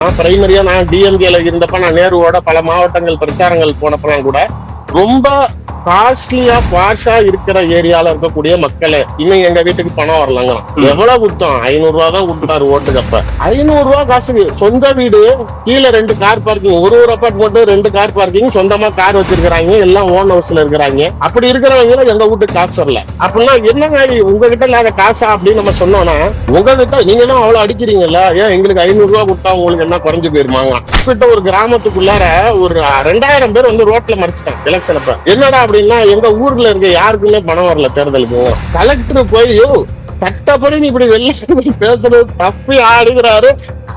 நான் பிரைமரியா நான் டிஎம்கேல இருந்தப்ப நான் நேருவோட பல மாவட்டங்கள் பிரச்சாரங்கள் போனப்பெல்லாம் கூட ரொம்ப காஸ்ட்லியா பாஷா இருக்கிற ஏரியால இருக்கக்கூடிய மக்களே இன்னும் எங்க வீட்டுக்கு பணம் வரலங்க. எவ்வளவு கொடுத்தோம் ஐநூறு ரூபா தான் கொடுத்தாரு ஓட்டுக்கு அப்ப. ஐநூறு ரூபா காசுக்கு சொந்த வீடு கீழே ரெண்டு கார் பார்க்கிங் ஒரு ஒரு அப்பார்ட்மெண்ட் ரெண்டு கார் பார்க்கிங் சொந்தமா கார் வச்சிருக்கிறாங்க எல்லாம் ஓன் ஹவுஸ்ல இருக்கிறாங்க. அப்படி இருக்கிறவங்க எங்க வீட்டுக்கு காசு வரல. அப்படின்னா என்னங்க உங்ககிட்ட இல்லாத காசா அப்படின்னு நம்ம சொன்னோம்னா உங்ககிட்ட நீங்க தான் அவ்வளவு அடிக்கிறீங்கல்ல? ஏன் எங்களுக்கு ஐநூறு ரூபா கொடுத்தா உங்களுக்கு என்ன குறைஞ்சு போயிருமாங்க? கிட்ட ஒரு கிராமத்துக்குள்ளார ஒரு ரெண்டாயிரம் பேர் வந்து ரோட்ல மறைச்சிட்டாங்க எலெக்ஷன் அப்ப. என்னடா அப்படின்னா எங்க ஊர்ல இருக்க யாருக்குமே பணம் வரல தேர்தலுக்கு. கலெக்டர் போய் சட்டப்படி நீ இப்படி வெளில பேசுறது தப்பி ஆடுகிறாரு.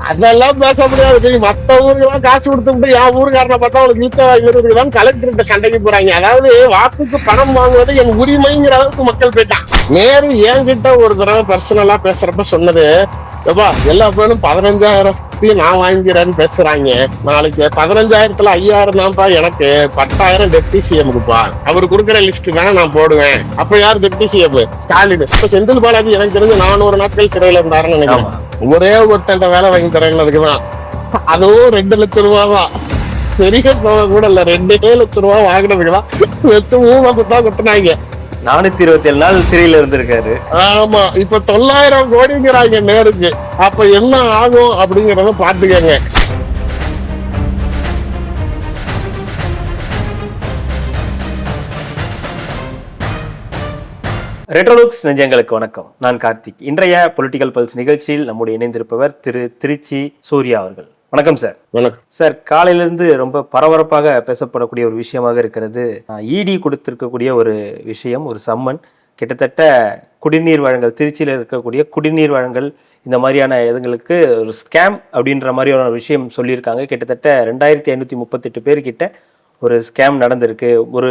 அதெல்லாம் பேச முடியாது. நீ மத்த ஊருக்கெல்லாம் காசு கொடுத்துட்டு என் ஊருக்காரனை பார்த்தா அவனுக்கு இழுத்த வாங்கிறதுக்கு தான் கலெக்டர்கிட்ட சண்டைக்கு போறாங்க. அதாவது வாக்குக்கு பணம் வாங்குவது என் உரிமைங்கிற அளவுக்கு மக்கள் போயிட்டான். நேரு என்கிட்ட ஒரு தடவை பர்சனலா பேசுறப்ப சொன்னது எப்பா எல்லா பேரும் பதினஞ்சாயிரம் நான் வாங்கிறேன்னு பேசுறாங்க. நாளைக்கு பதினஞ்சாயிரத்துல ஐயாயிரம் தான்ப்பா எனக்கு. பத்தாயிரம் டெப்டி சிஎம்க்குப்பா அவர் கொடுக்குற லிஸ்ட் வேணா நான் போடுவேன். அப்ப யார் டெப்டி சிஎம் ஸ்டாலின். இப்ப செந்தில் பாலாஜி எனக்கு தெரிஞ்சு நானூறு நாட்கள் சிறையில இருந்தாருன்னு நினைக்கிறேன். ஒரே ஒருத்தன் வேலை வாங்கி தரேன்னு அதுக்குதான். அதுவும் ரெண்டு லட்சம் ரூபா தான் பெரிய கூட இல்ல ரெண்டே லட்சம் ரூபா வாங்கினதுக்குதான் வச்சு ஊமை குத்தா குத்துனாங்க நானூத்தி இருபத்தி ஏழு நாள் சிறையில இருந்திருக்காரு. ஆமா இப்ப தொள்ளாயிரம் கோடிங்கிறாங்க நேருக்கு. அப்ப என்ன ஆகும் அப்படிங்கறத பாத்துக்கங்க ரெட்ரோலுக்ஸ் நெஞ்சங்களுக்கு வணக்கம். நான் கார்த்திக். இன்றைய பொலிட்டிக்கல் பல்ஸ் நிகழ்ச்சியில் நம்முடைய இணைந்திருப்பவர் திரு திருச்சி சூர்யா அவர்கள். வணக்கம் சார் வணக்கம். சார் காலையிலிருந்து ரொம்ப பரபரப்பாக பேசப்படக்கூடிய ஒரு விஷயமாக இருக்கிறது இடி கொடுத்திருக்கக்கூடிய ஒரு விஷயம் ஒரு சம்மன். கிட்டத்தட்ட குடிநீர் வழங்கல் திருச்சியில் இருக்கக்கூடிய குடிநீர் வழங்கல் இந்த மாதிரியான இதுங்களுக்கு ஒரு ஸ்கேம் அப்படின்ற மாதிரியான ஒரு விஷயம் சொல்லியிருக்காங்க. கிட்டத்தட்ட ரெண்டாயிரத்தி ஐநூற்றி முப்பத்தெட்டு பேர்கிட்ட ஒரு ஸ்கேம் நடந்திருக்கு. ஒரு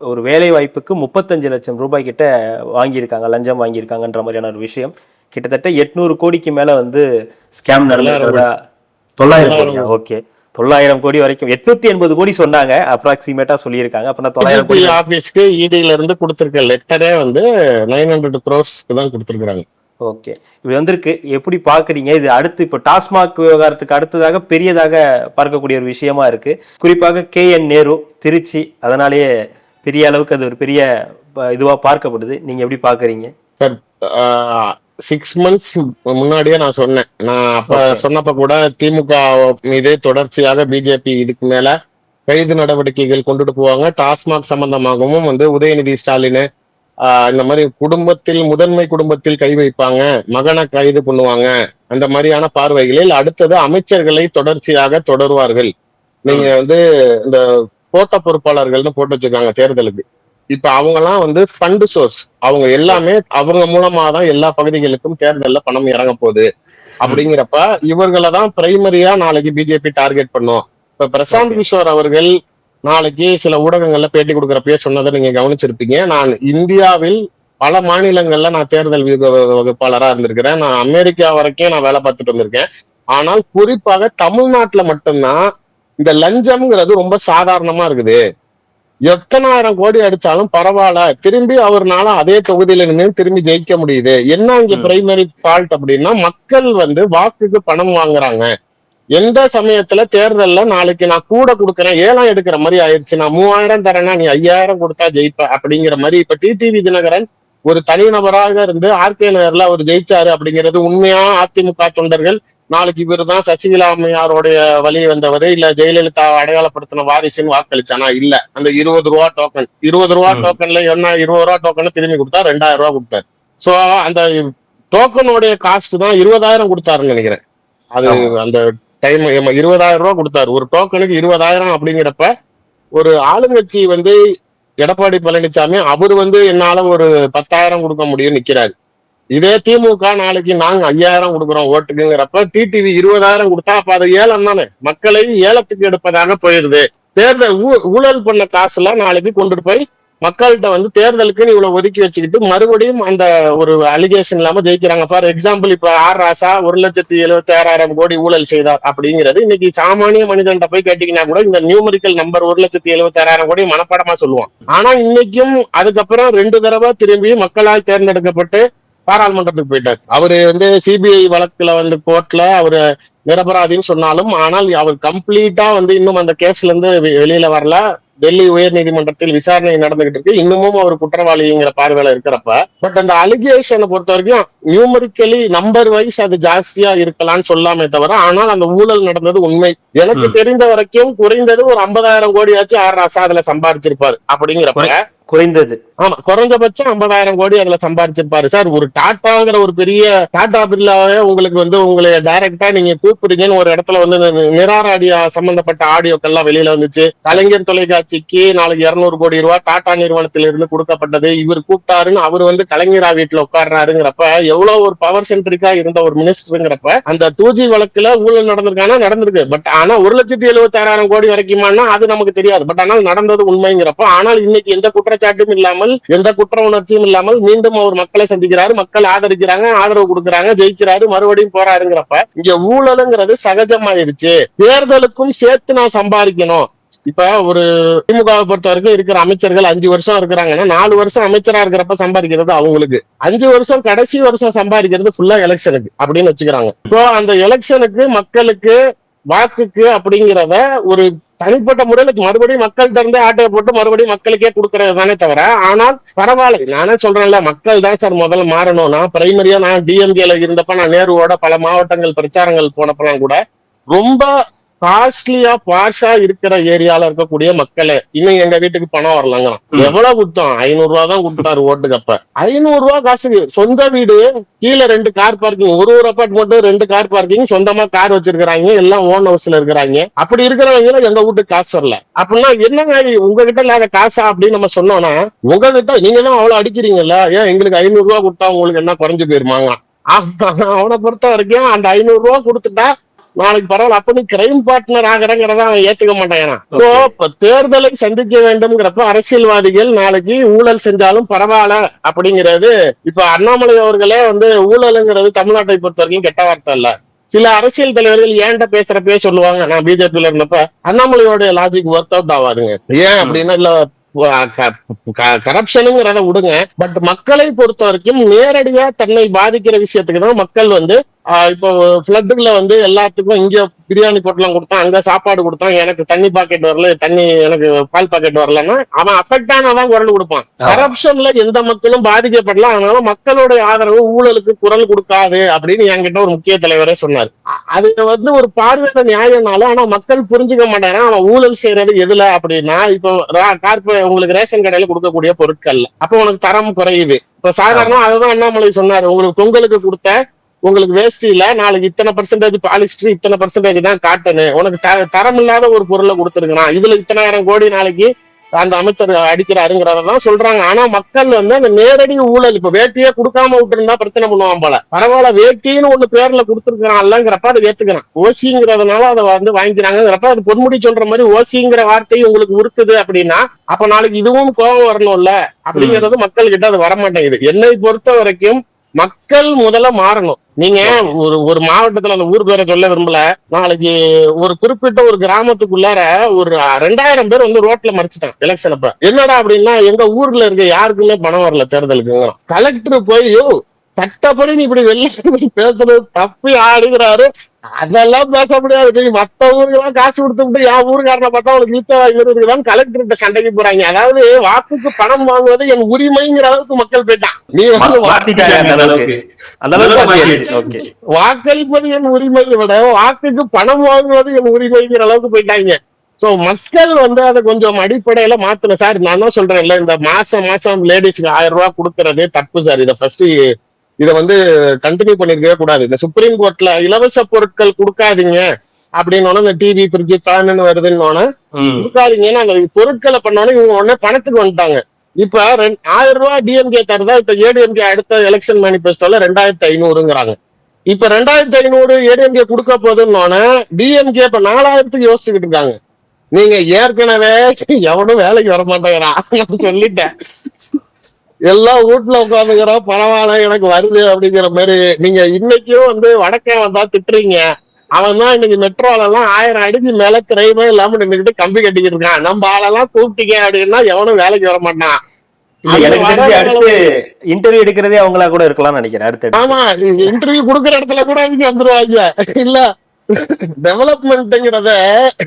ஒரு வேலை வாய்ப்புக்கு முப்பத்தஞ்சு லட்சம் ரூபாய் கிட்ட வாங்கியிருக்காங்க லஞ்சம் வாங்கியிருக்காங்கன்ற மாதிரியான ஒரு விஷயம். கிட்டத்தட்ட எட்நூறு கோடிக்கு மேல வந்து ஸ்கேம் நடந்திருக்கிறதா தொள்ளாயிரம் கோடியா? ஓகே. தொள்ளாயிரம் கோடி வரைக்கும். எட்நூத்தி எண்பது கோடி சொன்னாங்க. அப்ராக்சிமேட்டா சொல்லியிருக்காங்க. அப்படின்னா தொள்ளாயிரம் கோடி ஆபீஸ்க்கு இடியில இருந்து கொடுத்திருக்க லெட்டரே வந்து நைன் ஹண்ட்ரட் க்ரோர்ஸ்க்கு தான் கொடுத்திருக்காங்க ஓகே. இப்படி வந்திருக்கு. எப்படி பாக்குறீங்க இது அடுத்து இப்போ டாஸ்மாக் விவகாரத்துக்கு அடுத்ததாக பெரியதாக பார்க்கக்கூடிய ஒரு விஷயமா இருக்கு. குறிப்பாக கே என் நேரு திருச்சி அதனாலேயே பெரிய அளவுக்கு அது ஒரு பெரிய இதுவா பார்க்கப்படுது. நீங்க எப்படி பாக்குறீங்க சார் சிக்ஸ் மந்த்ஸ் முன்னாடியே நான் சொன்னேன். நான் அப்ப. சொன்னப்ப கூட திமுக மீது தொடர்ச்சியாக பிஜேபி இதுக்கு மேல கைது நடவடிக்கைகள் கொண்டுட்டு போவாங்க டாஸ்மாக் சம்பந்தமாகவும் வந்து உதயநிதி ஸ்டாலின் ஆஹ் இந்த மாதிரி குடும்பத்தில் முதன்மை குடும்பத்தில் கை வைப்பாங்க மகனை கைது பண்ணுவாங்க அந்த மாதிரியான பார்வைகளில் அடுத்தது அமைச்சர்களை தொடர்ச்சியாக தொடருவார்கள். நீங்க வந்து இந்த கோட்ட பொறுப்பாளர்கள்னு போட்டு வச்சிருக்காங்க தேர்தலுக்கு. இப்ப அவங்க எல்லாம் வந்து ஃபண்ட் சோர்ஸ் அவங்க எல்லாமே அவங்க மூலமா தான் எல்லா பகுதிகளுக்கும் தேர்தல்ல பணம் இறங்க போகுது. அப்படிங்கிறப்ப இவர்களை தான் பிரைமரியா நாளைக்கு பிஜேபி டார்கெட் பண்ணும். இப்ப பிரசாந்த். கிஷோர் அவர்கள் நாளைக்கு சில ஊடகங்கள்ல பேட்டி கொடுக்குறப்பயே சொன்னதை நீங்க கவனிச்சிருப்பீங்க. நான் இந்தியாவில் பல மாநிலங்கள்ல நான் தேர்தல் விக- வகுப்பாளரா இருந்திருக்கிறேன். நான் அமெரிக்கா வரைக்கும் நான் வேலை பார்த்துட்டு வந்திருக்கேன் ஆனால் குறிப்பாக தமிழ்நாட்டுல மட்டும்தான் இந்த லஞ்சம்ங்கிறது ரொம்ப சாதாரணமா இருக்குது. எத்தனாயிரம் கோடி அடிச்சாலும் பரவாயில்ல. திரும்பி அவர்னால அதே தொகுதியில நின்று திரும்பி ஜெயிக்க முடியுது. என்ன இங்க. பிரைமரி ஃபால்ட் அப்படின்னா மக்கள் வந்து வாக்குக்கு பணம் வாங்குறாங்க. எந்த சமயத்துல தேர்தல்ல நாளைக்கு நான் கூட கொடுக்கறேன் ஏலம் எடுக்கிற மாதிரி ஆயிடுச்சு. நான் மூவாயிரம் தரேன்னா நீ ஐயாயிரம் கொடுத்தா ஜெயிப்ப அப்படிங்கிற மாதிரி இப்ப டிடிவி தினகரன் ஒரு தனிநபராக இருந்து ஆர்கே நகர்ல அவர் ஜெயிச்சாரு அப்படிங்கிறது உண்மையா? அதிமுக தொண்டர்கள் நாளைக்கு இவர் தான் சசிகலா அம்மையாருடைய வழி வந்தவர். இல்ல ஜெயலலிதா அடையாளப்படுத்தின வாரிசுன்னு வாக்களிச்சானா? இல்ல. அந்த இருபது ரூபா டோக்கன் இருபது ரூபா. டோக்கன்ல என்ன இருபது ரூபா டோக்கன் திரும்பி கொடுத்தா ரெண்டாயிரம் ரூபா கொடுத்தாரு. சோ அந்த டோக்கனுடைய காஸ்ட் தான் இருபதாயிரம் கொடுத்தாருன்னு நினைக்கிறேன். அது. அந்த டைம் இருபதாயிரம் ரூபா கொடுத்தாரு. ஒரு டோக்கனுக்கு இருபதாயிரம் அப்படிங்கிறப்ப ஒரு ஆளுங்கட்சி வந்து எடப்பாடி பழனிசாமி அவர் வந்து என்னால ஒரு பத்தாயிரம் கொடுக்க முடியும் நிக்கிறாரு. இதே திமுக நாளைக்கு நாங்க ஐயாயிரம் கொடுக்குறோம் ஓட்டுக்குங்கிறப்ப டிடிவி இருபதாயிரம் கொடுத்தா அப்ப அது ஏலம் தானே? மக்களை ஏலத்துக்கு எடுப்பதாக போயிருது. தேர்தல் ஊ- ஊழல் பண்ண காசுலாம் நாளைக்கு கொண்டுட்டு போய் மக்கள்கிட்ட வந்து தேர்தலுக்குன்னு இவ்வளவு ஒதுக்கி வச்சுக்கிட்டு மறுபடியும் அந்த ஒரு அலிகேஷன் இல்லாம ஜெயிக்கிறாங்க. ஃபார் எக்ஸாம்பிள் இப்ப ஆர் ராசா ஒரு லட்சத்தி எழுபத்தி ஆறாயிரம் கோடி ஊழல் செய்தார் அப்படிங்கிறது இன்னைக்கு சாமானிய மனிதன்கிட்ட போய் கேட்டீங்கன்னா கூட இந்த நியூமரிக்கல் நம்பர் ஒரு லட்சத்தி எழுபத்தி ஆறாயிரம் கோடி மனப்பாடமா சொல்லுவான். ஆனா இன்னைக்கும் அதுக்கப்புறம் ரெண்டு தடவை திரும்பி மக்களால் தேர்ந்தெடுக்கப்பட்டு பாராளுமன்றத்துக்கு போயிட்டார். அவரு வந்து சிபிஐ வழக்குல வந்து கோர்ட்ல அவரு நிரபராதின்னு சொன்னாலும் ஆனால் அவர் கம்ப்ளீட்டா வந்து இன்னும் அந்த கேஸ்ல இருந்து வெளியில வரல. டெல்லி உயர் நீதிமன்றத்தில் விசாரணை நடந்துகிட்டு இருக்கு. இன்னமும் அவர் குற்றவாளிங்கிற பார்வையில இருக்கிறப்ப பட் அந்த அலிகேஷனை பொறுத்த வரைக்கும் நியூமரிக்கலி நம்பர் வைஸ் அது ஜாஸ்தியா இருக்கலாம்னு சொல்லாமே தவிர ஆனால் அந்த ஊழல் நடந்தது உண்மை. எனக்கு. தெரிந்த வரைக்கும் குறைந்தது ஒரு ஐம்பதாயிரம் கோடியாச்சும் ஆர் ராசா அதுல சம்பாரிச்சிருப்பாரு அப்படிங்கிறப்ப குறைந்தது. ஆமா குறைஞ்சபட்சம் ஐம்பதாயிரம் கோடி அதுல சம்பாதிச்சிருப்பாரு சார் ஒரு டாட்டாங்கிற ஒரு பெரிய டாடா பிர்லாவே உங்களுக்கு வந்து உங்களை டைரக்டா நீங்க கூப்பிடுறீங்கன்னு ஒரு இடத்துல வந்து நி- நிரார் ஆடியோ சம்பந்தப்பட்ட ஆடியோக்கள்லாம் வெளியில வந்துச்சு. கலைஞர் தொலைக்காட்சிக்கு நாளைக்கு இருநூறு கோடி ரூபாய் டாடா நிறுவனத்திலிருந்து கொடுக்கப்பட்டது. இவர் கூப்பிட்டாருன்னு அவர் வந்து கலைஞரா வீட்டுல உட்கார்றாருங்கிறப்ப எவ்வளவு ஒரு பவர் சென்ட்ரிக்கா இருந்த ஒரு மினிஸ்டருங்கிறப்ப அந்த டூ ஜி வழக்குல ஊழல் நடந்திருக்கானா நடந்திருக்கு. பட் ஆனா ஒரு லட்சத்தி எழுபத்தி ஆறாயிரம் கோடி வரைக்குமானா அது நமக்கு தெரியாது. பட் ஆனால் நடந்தது உண்மைங்கிறப்ப ஆனால் இன்னைக்கு எந்த குற்றச்சாட்டும் இல்லாமல் எந்த குற்ற உணர்ச்சியும் இல்லாமல் மீண்டும் அவர் மக்களை சந்திக்கிறாரு மக்கள் ஆதரிக்கிறாங்க ஆதரவு கொடுக்கறாங்க ஜெயிக்கிறாரு மறுபடியும் போறாருங்கிறப்ப இங்க ஊழலுங்கிறது சகஜமாயிருச்சு. தேர்தலுக்கும் சேர்த்து நான் சம்பாதிக்கணும். இப்ப ஒரு திமுகவை பொறுத்த வரைக்கும் இருக்கிற அமைச்சர்கள் அஞ்சு வருஷம் இருக்கிறாங்கன்னா நாலு வருஷம் அமைச்சரா இருக்கிறப்ப சம்பாதிக்கிறது அவங்களுக்கு. அஞ்சு வருஷம் கடைசி வருஷம் சம்பாதிக்கிறது ஃபுல்லா எலெக்ஷனுக்கு அப்படின்னு வச்சுக்கிறாங்க. இப்போ அந்த எலெக்ஷனுக்கு மக்களுக்கு வாக்குக்கு அப்படிங்கிறத ஒரு தனிப்பட்ட முறையில மறுபடியும் மக்கள் திறந்து ஆட்டையை போட்டு மறுபடியும் மக்களுக்கே கொடுக்கறது தானே தவிர ஆனால் பரவாயில்ல. நானே சொல்றேன்ல மக்கள் தான் சார் முதல்ல மாறணும் நான் பிரைமரியா நான் டிஎம்கேல இருந்தப்ப நான் நேருவோட பல மாவட்டங்கள் பிரச்சாரங்கள் போனப்பெல்லாம் கூட ரொம்ப காஸ்ட்லியா பாஷா இருக்கிற ஏரியால இருக்கக்கூடிய மக்களே இன்னும் எங்க வீட்டுக்கு பணம் வரலங்கிறான். ம். எவ்வளவு குத்தம் ஐநூறு ரூபா தான் கொடுத்தாரு ஓட்டுக்கு அப்ப. ஐநூறு ரூபா காசுக்கு சொந்த வீடு கீழே ரெண்டு கார் பார்க்கிங் ஒரு ஒரு அபார்ட்மெண்ட் ரெண்டு கார் பார்க்கிங் சொந்தமா கார் வச்சிருக்காங்க எல்லாம் ஓன் ஹவுஸ்ல இருக்கிறாங்க. அப்படி இருக்கிறவங்க எங்க வீட்டுக்கு காசு வரல. அப்படின்னா என்னங்க உங்ககிட்ட இல்லாத காசா? அப்படின்னு நம்ம சொன்னோம்னா உங்ககிட்ட நீங்க தான் அவ்வளவு அடிக்கிறீங்கல்ல? ஏன் எங்களுக்கு ஐநூறு ரூபா கொடுத்தா உங்களுக்கு என்ன குறைஞ்சு போயிருமாங்க? அவனை பொறுத்த வரைக்கும் அந்த ஐநூறு ரூபா கொடுத்துட்டா நாளைக்கு பரவாயில்ல அப்ப நீ கிரைம் பார்ட்னர் ஆகிறங்கிறத அவன் ஏத்துக்க மாட்டேங்கிறான் சோ இப்ப தேர்தலை சந்திக்க வேண்டும்ங்கிறப்ப அரசியல்வாதிகள் நாளைக்கு ஊழல் செஞ்சாலும் பரவாயில்ல அப்படிங்கிறது இப்ப அண்ணாமலை அவர்களே வந்து ஊழலுங்கிறது தமிழ்நாட்டை பொறுத்த வரைக்கும் கெட்ட வார்த்தை இல்ல சில அரசியல் தலைவர்கள் ஏன்ட்ட பேசுறப்பே சொல்லுவாங்க நான் பிஜேபியில இருந்தப்ப அண்ணாமலையோட லாஜிக் ஒர்க் அவுட் ஆகாதுங்க. ஏன் அப்படின்னா இல்ல கரப்ஷனுங்கிறத விடுங்க. பட் மக்களை பொறுத்த வரைக்கும் நேரடியா தன்னை பாதிக்கிற விஷயத்துக்கு தான் மக்கள் வந்து இப்போ பிளட்டுல வந்து எல்லாத்துக்கும் இங்க பிரியாணி பொட்டலம் கொடுத்தான் அங்க சாப்பாடு கொடுத்தான் எனக்கு தண்ணி பாக்கெட் வரல தண்ணி எனக்கு பால் பாக்கெட் வரலன்னா அவன் அஃபெக்ட் ஆனாதான் குரல் கொடுப்பான். கரப்ஷன்ல எந்த மக்களும் பாதிக்கப்படலாம் அதனால மக்களுடைய ஆதரவு ஊழலுக்கு குரல் கொடுக்காது அப்படின்னு என்கிட்ட ஒரு முக்கிய தலைவரே சொன்னார். அது வந்து ஒரு பார்வையில நியாயம்னாலும் ஆனா மக்கள் புரிஞ்சுக்க மாட்டாங்க. அவன் ஊழல் செய்யறது எதுல அப்படின்னா இப்போ கார்பரே உங்களுக்கு ரேஷன் கடையில கொடுக்கக்கூடிய பொருட்கள்ல. அப்போ உனக்கு தரம் குறையுது. இப்ப சாதாரண அதுதான் அண்ணாமலை சொன்னாரு. உங்களுக்கு பொங்கலுக்கு கொடுத்த உங்களுக்கு வேஷ்டியில நாளைக்கு இத்தனை பர்சன்டேஜ் பாலிஸ்டர் இத்தனை பர்சன்டேஜ் தான் காட்டனு உனக்கு த- தரம் இல்லாத ஒரு பொருளை கொடுத்துருக்கான் இதுல இத்தனாயிரம் கோடி நாளைக்கு அந்த அமைச்சர் அடிக்கிறாருங்கிறதான் சொல்றாங்க. ஆனா மக்கள் வந்து அந்த நேரடி ஊழல் இப்ப வேட்டியே கொடுக்காம விட்டுருந்தா பிரச்சனை பண்ணுவான் போல. பரவாயில்ல வேட்டின்னு ஒண்ணு பேர்ல கொடுத்துருக்கான்லங்கிறப்ப அதை ஏத்துக்கிறான் ஓசிங்கிறதுனால அதை வந்து வாங்கிக்கிறாங்கிறப்ப அது பொன்முடி சொல்ற மாதிரி ஓசிங்கிற வார்த்தை உங்களுக்கு உறுத்துது அப்படின்னா அப்ப நாளைக்கு இதுவும் கோபம் வரணும்ல? அப்படிங்கிறது மக்கள் கிட்ட அது வரமாட்டேங்குது. என்னை பொறுத்த வரைக்கும் மக்கள் முதல்ல மாறணும். நீங்க ஒரு ஒரு மாவட்டத்துல அந்த ஊர் பேரை சொல்ல விரும்பல. நாளைக்கு ஒரு குறிப்பிட்ட ஒரு கிராமத்துக்குள்ளார ஒரு ரெண்டாயிரம் பேர் வந்து ரோட்ல மறைச்சிட்டாங்க எலெக்ஷன் அப்ப. என்னடா அப்படின்னா எங்க ஊர்ல இருக்க யாருக்குமே பணம் வரல தேர்தலுக்கு. கலெக்டர் போய் சட்டப்படி நீ இப்படி வெளில பேசுறது தப்பி ஆடுகிறாரு. அதெல்லாம் பேச முடியாது. நீ மத்த ஊருக்கெல்லாம் காசு கொடுத்துட்டு என் ஊருக்காரனை பார்த்தா உனக்கு இழுத்த இருக்குதான் கலெக்டர்கிட்ட சண்டைக்கு போறாங்க. அதாவது வாக்குக்கு பணம் வாங்குவது என் உரிமைங்கிற அளவுக்கு மக்கள் போயிட்டான் நீ வந்து வாக்களிப்பது என் உரிமையை விட வாக்குக்கு பணம் வாங்குவது என் உரிமைங்கிற அளவுக்கு போயிட்டாங்க. சோ மக்கள் வந்து அதை கொஞ்சம் அடிப்படையில மாத்தணும். சார் நான் தான் சொல்றேன்ல இந்த மாசம் மாசம் லேடிஸ்க்கு ஆயிரம் ரூபாய் கொடுக்கறது தப்பு சார். இதை ஃபர்ஸ்ட் இதை வந்து கண்டினியூ பண்ணிருக்கவே கூடாது. இந்த சுப்ரீம் கோர்ட்ல இலவச பொருட்கள் கொடுக்காதீங்க அப்படின்னு இந்த டிவி ஃப்ரிட்ஜ் ஃபேன் வருதுன்னு. கொடுக்காதீங்கன்னு அந்த பொருட்களை பண்ணோன்னே இவங்க உடனே பணத்துக்கு வந்துட்டாங்க. இப்ப ஆயிரம் ரூபாய் டிஎம்கே தருதா இப்ப ஏடிஎம்கே அடுத்த எலெக்ஷன் மேனிபெஸ்டோல ரெண்டாயிரத்தி ஐநூறுங்கிறாங்க. இப்ப ரெண்டாயிரத்தி ஐநூறு ஏடிஎம்கே கொடுக்க போதுன்னு டிஎம்கே இப்ப நாலாயிரத்துக்கு யோசிச்சுக்கிட்டு இருக்காங்க. நீங்க ஏற்கனவே எவனும் வேலைக்கு வர மாட்டேங்கிறான் சொல்லிட்டேன். எல்லாம் வீட்டுல உட்காந்துக்கிறோம். பரவாயில்ல எனக்கு வருது அப்படிங்கிற மாதிரி. நீங்க இன்னைக்கும் வந்து வடக்கே வந்தா திட்டுறீங்க. அவன் தான் இன்னைக்கு மெட்ரோல எல்லாம் ஆயிரம் அடிக்கு மேல திரையுமே இல்லாம நின்றுக்கிட்டு கம்பி கட்டிக்கிட்டு இருக்கான். நம்ம ஆளெல்லாம் கூப்பிட்டீங்க அப்படின்னா எவனும் வேலைக்கு வர மாட்டான். இன்டர்வியூ எடுக்கிறதே அவங்களா கூட இருக்கலாம்னு நினைக்கிறேன் அடுத்து ஆமா இன்டர்வியூ கொடுக்குற இடத்துல கூட இவங்க வந்துருவாங்க. இல்ல டெவலப்மெண்ட்ங்கிறத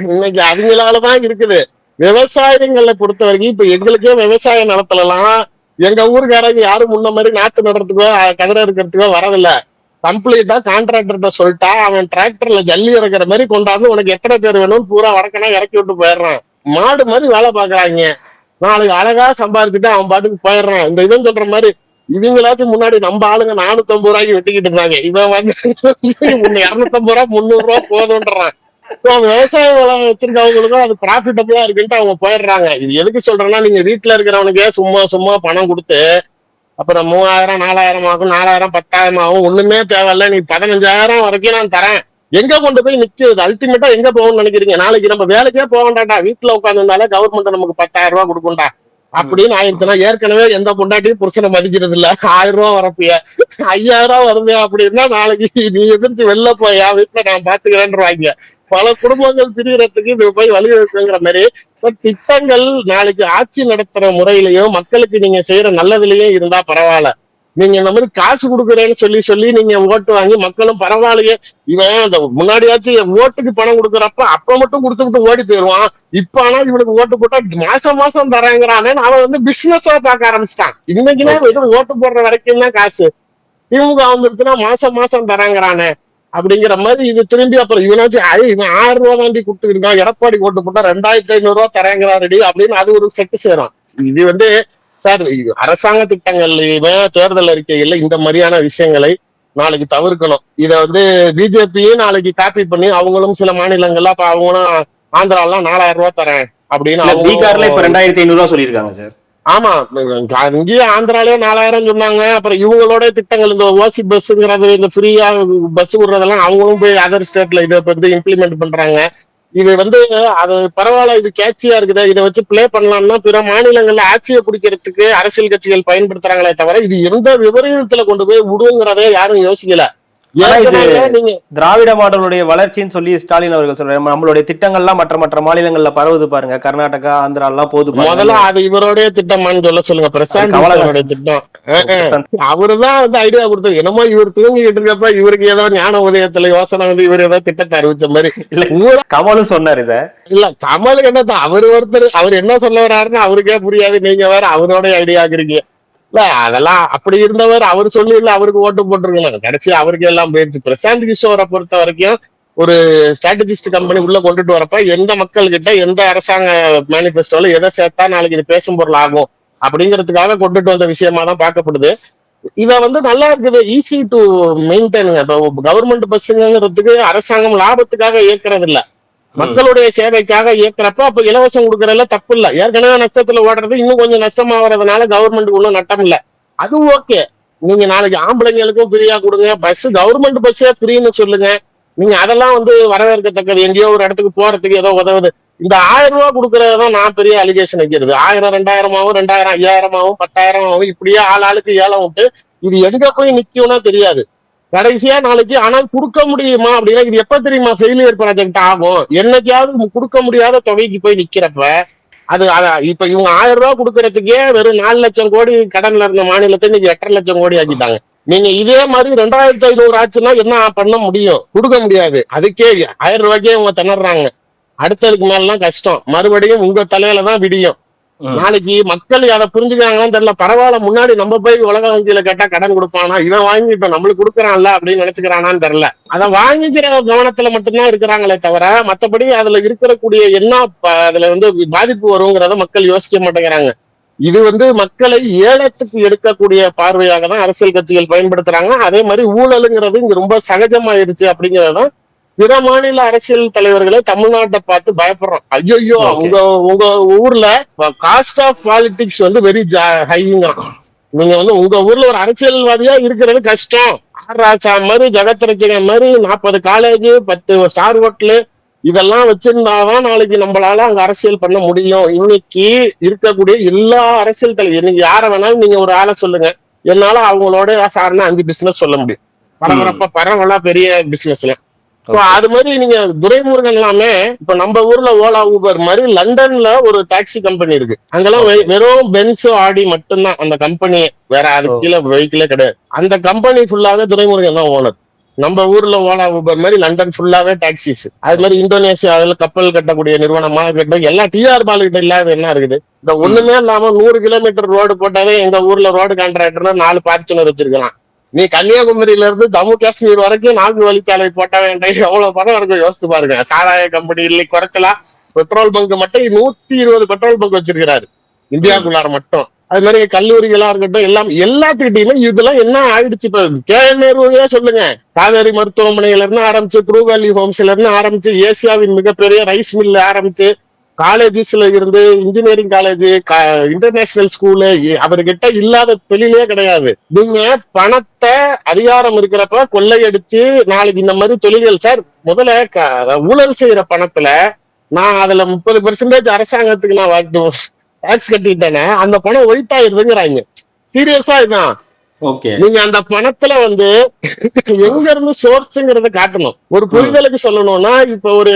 இன்னைக்கு அவங்களாலதான் இருக்குது. விவசாயிகளை பொறுத்த வரைக்கும் இப்ப எங்களுக்கே விவசாய நிலத்துல எல்லாம் எங்க ஊருக்காரங்க யாரும் முன்ன மாதிரி நாத்து நடுறதுக்கோ கதிரை இருக்கிறதுக்கோ வரதில்ல. கம்ப்ளீட்டா கான்ட்ராக்டர்கிட்ட சொல்லிட்டா அவன் டிராக்டர்ல ஜல்லி இறக்குற மாதிரி கொண்டாந்து உனக்கு எத்தனை பேர் வேணும்னு பூரா வடக்கனா இறக்கி விட்டு போயிடுறான். மாடு மாதிரி வேலை பாக்குறாங்க நாளைக்கு அழகா சம்பாதிச்சுட்டு அவன் பாட்டுக்கு போயிடுறான். இந்த இவன் சொல்ற மாதிரி இவங்களாச்சும் முன்னாடி நம்ம ஆளுங்க நானூத்தி ஐம்பது ரூபாய்க்கு வெட்டிக்கிட்டு இருந்தாங்க. இவன் வந்து இரநூத்தம்பது ரூபா முந்நூறு ரூபா போதும்ன்றான் சோ விவசாய வளம் வச்சிருக்கவங்களுக்கும் அது ப்ராஃபிட்டபிளா இருக்குன்ட்டு அவங்க போயிடுறாங்க. இது எதுக்கு சொல்றேன்னா நீங்க வீட்டுல இருக்கிறவனுக்கே சும்மா சும்மா பணம் கொடுத்து அப்புறம் மூவாயிரம் நாலாயிரம் ஆகும் நாலாயிரம் பத்தாயிரம் ஆகும் ஒண்ணுமே தேவையில்ல நீ பதினஞ்சாயிரம் வரைக்கும் நான் தரேன். எங்க கொண்டு போய் நிக்குது? அல்டிமேட்டா எங்க போகணும்னு நினைக்கிறீங்க? நாளைக்கு நம்ம வேலைக்கே போக வேண்டாம்டா. வீட்டுல உட்காந்துருந்தாலே கவர்மெண்ட் நமக்கு பத்தாயிரம் ரூபாய் கொடுக்கும்டா. அப்படின்னு ஆயிடுச்சுன்னா ஏற்கனவே எந்த பொண்டாட்டியும் புருஷனை மதிக்கிறது இல்ல. ஆயிரம் ரூபா வரப்பிய? ஐயாயிரம் ரூபா வருது அப்படின்னா நாளைக்கு நீ எதிர்த்து வெளில போயா வீட்டுல நான் பாத்துக்கிறேன்றாங்க பல குடும்பங்கள் பிரிகிறதுக்கு இது போய் வழிவகுக்குங்கிற மாதிரி. திட்டங்கள் நாளைக்கு ஆட்சி நடத்துற முறையிலயும் மக்களுக்கு நீங்க செய்யற நல்லதுலயும் இருந்தா பரவாயில்ல. நீங்க இந்த மாதிரி காசு கொடுக்குறேன்னு சொல்லி சொல்லி நீங்க ஓட்டு வாங்கி மக்களும் பரவாயில்லையே இவன் அந்த முன்னாடியாச்சும் ஓட்டுக்கு பணம் கொடுக்குறப்ப அப்ப மட்டும் கொடுத்துட்டு ஓடி போயிடுவான். இப்ப ஆனா இவனுக்கு ஓட்டு போட்டா மாசம் மாசம் தரேங்கிறானே அவன் வந்து பிசினஸா பார்க்க ஆரம்பிச்சிட்டான். இன்னைக்குன்னா வெறும் ஓட்டு போடுற வரைக்கும் தான் காசு. திமுக வந்துருச்சுன்னா மாசம் மாசம் தராங்கிறானே. அப்படிங்கிற மாதிரி இது திரும்பி அப்புறம் இவனாச்சும் இவன் ஆயிரம் ரூபா தாண்டி கொடுத்துக்கிட்டு எடப்பாடி ஓட்டு போட்டா ரெண்டாயிரத்தி ஐநூறு ரூபா தரேங்கிறாரடி அப்படின்னு அது ஒரு செட்டு சேரும். இது வந்து சார் அரசாங்க திட்டங்கள்லயுமே தேர்தல் அறிக்கைகள்ல இந்த மாதிரியான விஷயங்களை நாளைக்கு தவிர்க்கணும். இத வந்து பிஜேபியும் நாளைக்கு காப்பி பண்ணி அவங்களும் சில மாநிலங்கள்ல அப்ப அவங்களும் ஆந்திராலாம் நாலாயிரம் ரூபாய் தரேன் அப்படின்னு பீகார்ல இப்ப ரெண்டாயிரத்தி ஐநூறு ரூபா சொல்லியிருக்காங்க சார். ஆமா இங்கேயும் ஆந்திராலயே நாலாயிரம் சொன்னாங்க. அப்புறம் இவங்களோட திட்டங்கள் இந்த ஓசி பஸ்ங்கிறது இந்த ஃப்ரீயா பஸ் விடுறதெல்லாம் அவங்களும் போய் அதர் ஸ்டேட்ல இதை வந்து இம்ப்ளிமெண்ட் பண்றாங்க. இது வந்து அது பரவாயில்ல இது கேட்சியா இருக்குது. இதை வச்சு பிளே பண்ணலாம்னா பிற மாநிலங்கள்ல ஆட்சியை பிடிக்கிறதுக்கு அரசியல் கட்சிகள் பயன்படுத்துறாங்களே தவிர இது எந்த விபரீதத்துல கொண்டு போய் விடுங்கிறதே யாரும் யோசிக்கல. இது- திராவிட மாடலுடைய வளர்ச்சின்னு சொல்லி ஸ்டாலின் அவர்கள் சொல்றாரு. நம்ம- நம்மளுடைய திட்டங்கள்லாம் மற்ற மற்ற மாநிலங்கள்ல பரவுது பாருங்க. கர்நாடகா ஆந்திரா எல்லாம் போது. முதல்ல அது இவருடைய திட்டமான்னு சொல்ல சொல்லுங்க. பிரசாந்த் திட்டம். அவருதான் வந்து ஐடியா கொடுத்தது. என்னமோ இவர் தூங்கிட்டு இருக்கப்ப இவருக்கு ஏதோ ஞான உதயத்துல யோசனை வந்து இவர் ஏதோ திட்டத்தை அறிவிச்ச மாதிரி. இல்ல. கமலும் சொன்னார் இத. இல்ல கமல் என்னதான் அவர் ஒருத்தர் அவர் என்ன சொல்ல வர்றாருன்னு அவருக்கே புரியாது. நீங்க வேற அவரோட ஐடியா ஆகுறீங்க இல்ல அதெல்லாம் அப்படி இருந்தவர் அவர் சொல்லி இல்ல அவருக்கு ஓட்டு போட்டிருக்கணும். கடைசி அவருக்கு எல்லாம் போயிடுச்சு பிரசாந்த் கிஷோரை பொறுத்த வரைக்கும் ஒரு ஸ்ட்ராட்டஜிஸ்ட் கம்பெனி உள்ள கொண்டுட்டு வரப்ப எந்த மக்கள் கிட்ட எந்த அரசாங்க மேனிபெஸ்டோல எதை சேர்த்தா நாளைக்கு இது பேசும் பொருள் ஆகும் அப்படிங்கிறதுக்காக கொண்டுட்டு வந்த விஷயமா தான் பார்க்கப்படுது. இத வந்து நல்லா இருக்குது. ஈஸி டு மெயின்டைனுங்க இப்போ கவர்மெண்ட் பஸ்ஸுங்கிறதுக்கு அரசாங்கம் லாபத்துக்காக இயக்குறது இல்லை மக்களுடைய சேவைக்காக இயக்குறப்ப அப்ப இலவசம் கொடுக்கறதுல தப்பு இல்ல ஏற்கனவே நஷ்டத்துல ஓடுறது இன்னும் கொஞ்சம் நஷ்டமாகறதுனால கவர்மெண்ட் ஒன்றும் நட்டம் இல்ல. அது ஓகே நீங்க நாளைக்கு ஆம்பளைங்களுக்கும் ஃப்ரீயா கொடுங்க. பஸ் கவர்மெண்ட் பஸ்ஸே ஃப்ரீன்னு சொல்லுங்க. நீங்க அதெல்லாம் வந்து வரவேற்கத்தக்கது. எங்கேயோ ஒரு இடத்துக்கு போறதுக்கு ஏதோ உதவுது. இந்த ஆயிரம் ரூபாய் கொடுக்கறதுதான் நான் பெரிய அலிகேஷன் வைக்கிறது. ஆயிரம் ரெண்டாயிரமாவும் ரெண்டாயிரம் ஐயாயிரமாவும் பத்தாயிரமாவும் இப்படியே ஆள் ஆளுக்கு ஏலம் விட்டு இது எங்க போய் நிக்கும்னா தெரியாது. கடைசியா நாளைக்கு ஆனால் கொடுக்க முடியுமா அப்படின்னா இது எப்ப தெரியுமா? ஃபெயிலியர் ப்ராஜெக்ட் ஆகும். என்னைக்காவது கொடுக்க முடியாத தொகைக்கு போய் நிக்கிறப்ப அது இப்ப இவங்க ஆயிரம் ரூபாய் கொடுக்கறதுக்கே வெறும் நாலு லட்சம் கோடி கடன்ல இருந்த மாநிலத்தை இன்னைக்கு எட்டரை லட்சம் கோடி ஆக்கிட்டாங்க. நீங்க இதே மாதிரி ரெண்டாயிரத்தி ஐநூறு ஆச்சுன்னா என்ன பண்ண முடியும்? கொடுக்க முடியாது. அதுக்கே ஆயிரம் ரூபாய்க்கே இவங்க திணறாங்க. அடுத்ததுக்கு மேலாம் கஷ்டம். மறுபடியும் உங்க தலையில தான் விடியும். நாளைக்கு மக்கள் அதை புரிஞ்சுக்கிறாங்கன்னு தெரியல. பரவாயில்ல முன்னாடி நம்ம போய் உலக வங்கியில கேட்டா கடன் கொடுப்பானா? இவன் இப்ப நம்மளுக்கு கொடுக்கறான்ல அப்படின்னு நினைச்சுக்கிறானான்னு தெரியல. அதை வாங்கிக்கிற கவனத்துல மட்டும்தான் இருக்கிறாங்களே தவிர மத்தபடி அதுல இருக்கக்கூடிய என்ன அதுல வந்து பாதிப்பு வருங்கிறத மக்கள் யோசிக்க மாட்டேங்கிறாங்க. இது வந்து மக்களை ஏலத்துக்கு எடுக்கக்கூடிய பார்வையாக தான் அரசியல் கட்சிகள் பயன்படுத்துறாங்க. அதே மாதிரி ஊழலுங்கிறது இங்க ரொம்ப சகஜமாயிருச்சு அப்படிங்கறதான் பிற மாநில அரசியல் தலைவர்களே தமிழ்நாட்டை பார்த்து பயப்படுறோம். ஐயோ. உங்க உங்க ஊர்ல காஸ்ட் ஆஃப் பாலிடிக்ஸ் வந்து வெரி ஹைங்க நீங்க வந்து உங்க ஊர்ல ஒரு அரசியல்வாதியா இருக்கிறது கஷ்டம். ஆர் ராஜா மாதிரி ஜெகத் ரட்சகன் மாதிரி நாற்பது காலேஜ் பத்து ஸ்டார் ஹோட்டலு இதெல்லாம் வச்சிருந்தாதான் நாளைக்கு நம்மளால அங்க அரசியல் பண்ண முடியும். இன்னைக்கு இருக்கக்கூடிய எல்லா அரசியல் தலைவர் நீங்க யார வேணாலும் நீங்க ஒரு ஆளை சொல்லுங்க. என்னால அவங்களோட சார்னா அஞ்சு பிசினஸ் சொல்ல முடியும். பரபரப்பா பரவலா பெரிய பிசினஸ்ல அது மாதிரி நீங்க துரைமுருகன் எல்லாமே இப்ப நம்ம ஊர்ல ஓலா ஊபர் மாதிரி லண்டன்ல ஒரு டாக்ஸி கம்பெனி இருக்கு. அங்கெல்லாம் வெறும் பென்ஸ் ஆடி மட்டும்தான். அந்த கம்பெனி வேற அது ஓ. கீழே வெஹிக்கிளே கிடையாது. அந்த கம்பெனி ஃபுல்லாவே துரைமுருகன் தான் ஓனர் நம்ம ஊர்ல ஓலா ஊபர் மாதிரி லண்டன் ஃபுல்லாவே டாக்ஸிஸ் அது மாதிரி இந்தோனேஷியாவில் கப்பல் கட்டக்கூடிய நிறுவனமா இருக்கட்டும் எல்லா டிஆர் பாலுகிட்ட இல்லாத என்ன இருக்குது? இந்த ஒண்ணுமே இல்லாம நூறு கிலோமீட்டர் ரோடு போட்டாவே எங்க ஊர்ல ரோடு கான்ட்ராக்டர்னா நாலு பார்ச்சுனர் வச்சிருக்கலாம் நீ கன்னியாகுமரியில இருந்து ஜம்மு காஷ்மீர் வரைக்கும் நான்கு வழிச்சாலை போட்ட வேண்டிய எவ்வளவு பணம் இருக்கும் யோசிச்சு பாருங்க. சாராய கம்பெனி இல்லை குறைச்சலா. பெட்ரோல் பங்க் மட்டும் நூத்தி இருபது பெட்ரோல் பங்க் வச்சிருக்கிறாரு. இந்தியாவுக்குள்ளார மட்டும். அது மாதிரி கல்லூரிகளா இருக்கட்டும் எல்லாம் எல்லாத்துக்கிட்டையுமே இதெல்லாம் என்ன ஆயிடுச்சு? இப்ப கே நேருவையே சொல்லுங்க. காவேரி மருத்துவமனையில இருந்து ஆரம்பிச்சு ட்ரூ வேலி ஹோம்ஸ்ல இருந்து ஆரம்பிச்சு ஏசியாவின் மிகப்பெரிய ரைஸ் மில் ஆரம்பிச்சு காலேஜஸ்ல இருந்து இன்ஜினியரிங் காலேஜ் இன்டர்நேஷனல் ஸ்கூலு அவர்கிட்ட இல்லாத தொழிலே கிடையாது. நீங்க பணத்தை அதிகாரம் இருக்கிறப்ப கொள்ளையடிச்சு நாளைக்கு இந்த மாதிரி தொழில்கள் சார் முதல்ல ஊழல் செய்யற பணத்துல நான் அதுல முப்பது பெர்சன்டேஜ் அரசாங்கத்துக்கு நான் டாக்ஸ் கட்டிட்டேனே அந்த பணம் ஒயிட் ஆயிருதுங்கிறாங்க. சீரியஸா இதுதான் நீங்க அந்த பணத்துல வந்து எங்க இருந்து சோர்ஸ்ங்கிறத காட்டணும். ஒரு புரிதலுக்கு சொல்லணும்னா இப்ப ஒரு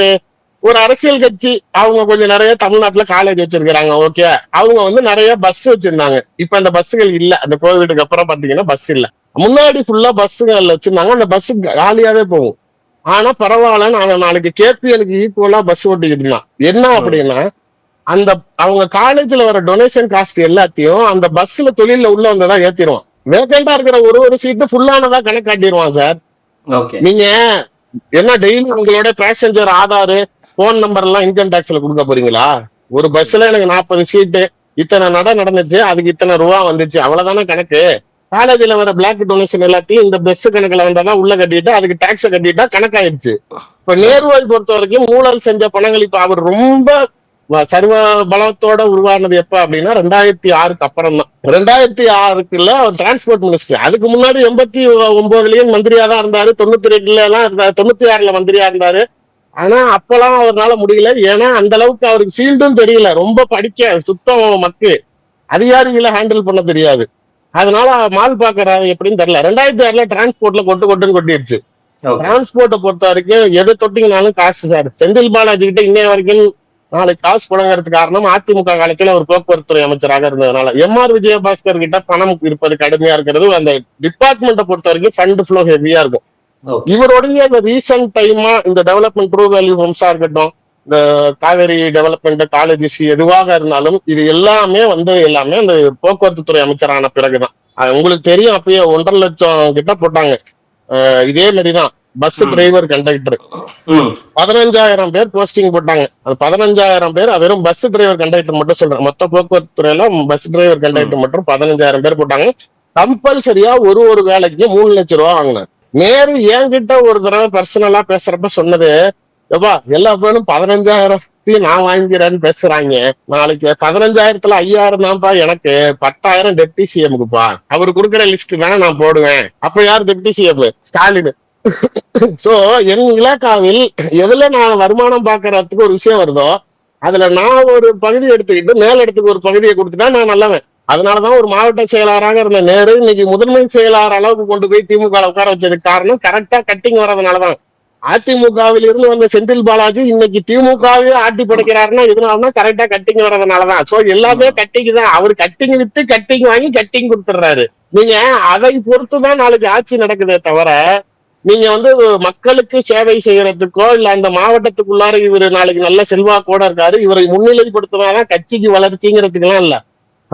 ஒரு அரசியல் கட்சி அவங்க கொஞ்சம் நிறைய தமிழ்நாட்டுல காலேஜ் வச்சிருக்காங்க ஓகே அவங்க வந்து நிறைய பஸ் வச்சிருந்தாங்க. இப்ப அந்த பஸ்ஸுகள் இல்ல. அந்த கோவிடுக்கு அப்புறம் பாத்தீங்கன்னா பஸ் இல்ல. முன்னாடி ஃபுல்லா பஸ்ஸுகள் வச்சிருந்தாங்க. அந்த பஸ் காலியாவே போகும். ஆனா பரவாயில்ல நாங்க நாளைக்கு கேபிஎலுக்கு ஈக்குவலா பஸ் ஓட்டிக்கிட்டு இருந்தான் என்ன அப்படின்னா அந்த அவங்க காலேஜ்ல வர டொனேஷன் காஸ்ட் எல்லாத்தையும் அந்த பஸ்ல தொழில உள்ள வந்ததா ஏத்திடுவான். வேக்கண்டா இருக்கிற ஒரு ஒரு சீட்டு ஃபுல்லானதா கணக்காட்டிடுவான் சார் ஓகே நீங்க என்ன டெய்லி உங்களோட பேசஞ்சர் ஆதார் போன் நம்பர் எல்லாம் இன்கம் டாக்ஸ்ல கொடுக்க போறீங்களா? ஒரு பஸ்ல எனக்கு நாற்பது சீட்டு இத்தனை நட நடந்துச்சு அதுக்கு இத்தனை ரூபா வந்துச்சு. அவ்வளவுதானே கணக்கு? காலேஜ்ல வர பிளாக் டொனேஷன் எல்லாத்தையும் இந்த பஸ் கணக்குல வந்தாதான் உள்ள கட்டிட்டு அதுக்கு டாக்ஸ கட்டிட்டா கணக்காயிருச்சு இப்ப நேருவை பொறுத்த வரைக்கும் ஊழல் செஞ்ச பணங்கள் இப்ப அவர் ரொம்ப சர்வ பலத்தோட உருவானது எப்ப அப்படின்னா ரெண்டாயிரத்தி ஆறுக்கு அப்புறம் தான். ரெண்டாயிரத்தி ஆறுக்குள்ள அவர் டிரான்ஸ்போர்ட் மினிஸ்டர் அதுக்கு முன்னாடி எண்பத்தி ஒன்பதுலயும் மந்திரியா தான் இருந்தாரு தொண்ணூத்தி ரெண்டுல எல்லாம் தொண்ணூத்தி ஆறுல மந்திரியா இருந்தாரு. ஆனா அப்பெல்லாம் அவரால முடியல. ஏன்னா அந்த அளவுக்கு அவருக்கு ஃபீல்டும் தெரியல. ரொம்ப படிக்க சுத்தம் மக்கு. அதிகாரிகளை ஹேண்டில் பண்ண தெரியாது. அதனால மால் பாக்குறாரு எப்படின்னு தெரியல. ரெண்டாயிரத்தி ஆறுல டிரான்ஸ்போர்ட்ல கொட்டு கொட்டுன்னு கொட்டிடுச்சு டிரான்ஸ்போர்ட்டை பொறுத்த வரைக்கும் எது தொட்டிங்கனாலும் காசு சார். செந்தில் பாலாஜி கிட்ட இன்னைய வரைக்கும் நாளைக்கு காசு புழங்குறதுக்கு காரணம் அதிமுக காலத்துல ஒரு போக்குவரத்து துறை அமைச்சராக இருந்ததுனால. எம் ஆர் விஜயபாஸ்கர் கிட்ட பணம் இருப்பது கடுமையா இருக்கிறது. அந்த டிபார்ட்மெண்ட்டை பொறுத்த வரைக்கும் ஃபண்ட் ஃப்ளோ ஹெவியா இருக்கும். இவருடைய இந்த ரீசன்ட் டைமா இந்த டெவலப்மெண்ட் ட்ரூ வேல்யூ ஹோம்ஸா இருக்கட்டும் இந்த காவேரி டெவலப்மெண்ட் காலேஜஸ் எதுவாக இருந்தாலும் இது எல்லாமே வந்து எல்லாமே அந்த போக்குவரத்து துறை அமைச்சரான பிறகுதான். உங்களுக்கு தெரியும் அப்பயே ஒன்றரை லட்சம் கிட்ட போட்டாங்க. இதே மாதிரிதான். பஸ். டிரைவர் கண்டக்டர் பதினஞ்சாயிரம் பேர் போஸ்டிங் போட்டாங்க. அது பதினஞ்சாயிரம் பேர் வெறும் பஸ் டிரைவர் கண்டக்டர் மட்டும் சொல்றேன். மொத்த போக்குவரத்து துறையில பஸ் டிரைவர் கண்டக்டர் மட்டும் பதினஞ்சாயிரம் பேர் போட்டாங்க. கம்பல்சரியா ஒரு ஒரு வேலைக்கு மூணு லட்சம் ரூபா வாங்கினேன் நேரு என்கிட்ட ஒரு தடவை பர்சனலா பேசுறப்ப சொன்னது எப்பா எல்லா பேரும் பதினஞ்சாயிரம் நான் வாங்கிக்கிறேன்னு பேசுறாங்க. நாளைக்கு பதினஞ்சாயிரத்துல ஐயாயிரம் தான்ப்பா எனக்கு பத்தாயிரம் டெப்டி சிஎம்க்குப்பா அவர் கொடுக்குற லிஸ்ட் வேணா நான் போடுவேன். அப்ப யார் டெப்டி சிஎம் ஸ்டாலின். சோ என் இலாக்காவில் எதுல நான் வருமானம் பாக்குறதுக்கு ஒரு விஷயம் வருதோ அதுல நான் ஒரு பகுதி எடுத்துக்கிட்டு மேல் இடத்துக்கு ஒரு பகுதியை கொடுத்துட்டா நான் நல்லவன். அதனாலதான் ஒரு மாவட்ட செயலாளராக இருந்த நேரு இன்னைக்கு முதன்மை செயலாளர் அளவுக்கு கொண்டு போய் திமுக உட்கார வச்சதுக்கு காரணம் கரெக்டா கட்டிங் வர்றதுனாலதான். அதிமுகவில் இருந்து வந்த செந்தில் பாலாஜி இன்னைக்கு திமுகவே ஆட்டி படைக்கிறாருன்னா இதனாலதான் கரெக்டா கட்டிங் வர்றதுனாலதான். சோ எல்லாமே கட்டிங் தான். அவர் கட்டிங் வித்து கட்டிங் வாங்கி கட்டிங் கொடுத்துடுறாரு. நீங்க அதை பொறுத்துதான் நாளைக்கு ஆட்சி நடக்குதே தவிர நீங்க வந்து மக்களுக்கு சேவை செய்யறதுக்கோ இல்ல அந்த மாவட்டத்துக்குள்ளார இவர் நாளைக்கு நல்ல செல்வாக்கோட இருக்காரு இவரை முன்னிலைப்படுத்தினாதான் கட்சிக்கு வளர்ச்சிங்கிறதுக்கெல்லாம் இல்ல.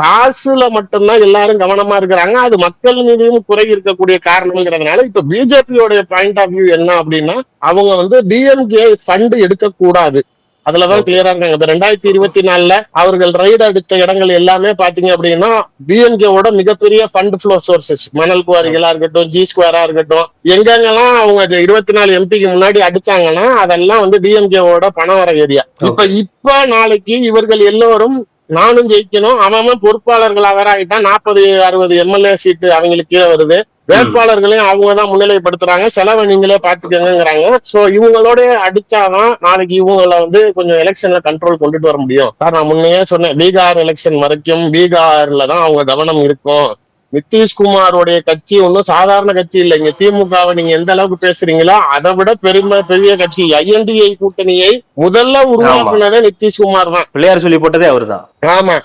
காசுல மட்டும்தான் எல்லாரும் கவனமா இருக்கிறாங்க. அது மக்கள் மீதும் குறை இருக்கக்கூடிய காரணம்ங்கிறதுனால இப்ப பிஜேபியோட பாயிண்ட் ஆஃப் வியூ என்ன அப்படின்னா அவங்க வந்து டிஎம்கே ஃபண்ட் எடுக்க கூடாது அதுலதான் கிளியரா இருக்காங்க. இப்ப ரெண்டாயிரத்தி இருபத்தி நாலுல அவர்கள் ரைடு அடித்த இடங்கள் எல்லாமே பாத்தீங்க அப்படின்னா பிஎன்கேவோட மிகப்பெரிய ஃபண்ட் ஃப்ளோ சோர்சஸ் மணல் குவாரிகளா இருக்கட்டும் ஜி ஸ்கொயரா இருக்கட்டும். எங்கெங்கெல்லாம் அவங்க இருபத்தி நாலு எம்பிக்கு முன்னாடி அடிச்சாங்கன்னா அதெல்லாம் வந்து டிஎம்கேவோட பணம் வர ஏரியா இப்ப இப்ப நாளைக்கு இவர்கள் எல்லோரும் நானும் ஜெயிக்கணும். அவன் பொறுப்பாளர்கள் பொறுப்பாளர்களா வேற ஆகிட்டான். நாற்பது அறுபது எம்எல்ஏ சீட்டு அவங்களுக்கு கீழே வருது. வேட்பாளர்களையும் அவங்க தான் முன்னிலைப்படுத்துறாங்க. செலவை நீங்களே பாத்துக்கங்கிறாங்க சோ இவங்களோட அடிச்சாதான் நாளைக்கு இவங்கள வந்து கொஞ்சம் எலெக்ஷன்ல கண்ட்ரோல் கொண்டுட்டு வர முடியும். சார் நான் முன்னையே சொன்னேன். பீகார் எலெக்ஷன் வரைக்கும் பீகார்ல தான் அவங்க கவனம் இருக்கும். நிதிஷ்குமாரோடைய கட்சி ஒன்றும் சாதாரண கட்சி இல்லை. இங்க திமுகவை நீங்க எந்த அளவுக்கு பேசுறீங்களோ அதை விட பெருமை பெரிய கட்சி. ஐஎன்டிஐ கூட்டணியை முதல்ல உருவாக்குனதே நிதிஷ்குமார் தான். பிள்ளையார் சொல்லி போட்டதே அவர்தான். ஆமா.